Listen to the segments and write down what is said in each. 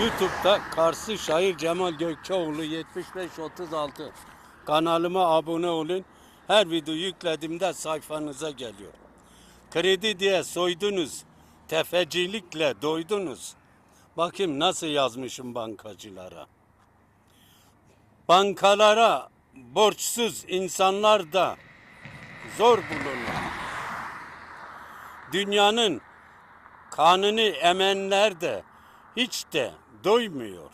YouTube'da Kars'ı şair Cemal Gökçeoğlu 7536 kanalıma abone olun. Her video yüklediğimde sayfanıza geliyor. Kredi diye soydunuz, tefecilikle doydunuz. Bakayım nasıl yazmışım bankacılara. Bankalara borçsuz insanlar da zor bulunur. Dünyanın kanını emenler de hiç de doymuyor.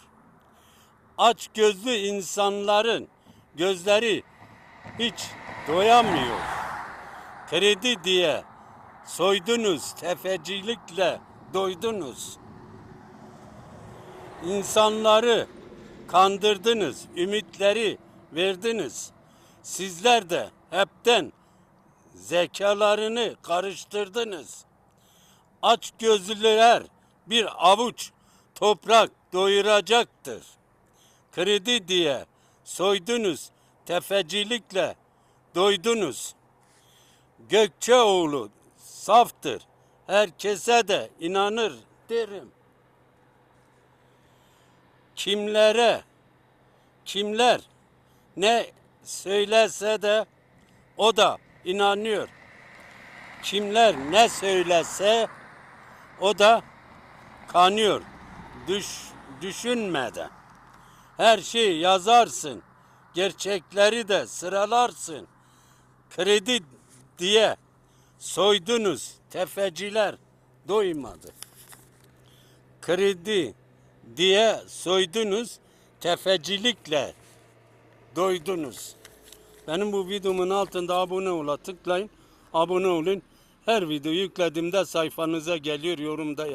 Aç gözlü insanların gözleri hiç doyamıyor. Kredi diye soydunuz, tefecilikle doydunuz. İnsanları kandırdınız, ümitleri verdiniz. Sizler de hepten zekalarını karıştırdınız. Aç gözlüler bir avuç toprak doyuracaktır. Kredi diye soydunuz, tefecilikle doydunuz. Gökçeoğlu saftır, herkese de inanır derim. Kimlere, kimler ne söylese de o da inanıyor. Kimler ne söylese o da kanıyor. Düş, düşünmeden. Her şeyi yazarsın. Gerçekleri de sıralarsın. Kredi diye soydunuz. Tefeciler doymadı. Kredi diye soydunuz. Tefecilikle doydunuz. Benim bu videomun altında abone ola tıklayın. Abone olun. Her video yüklediğimde sayfanıza geliyor yorumda yaz.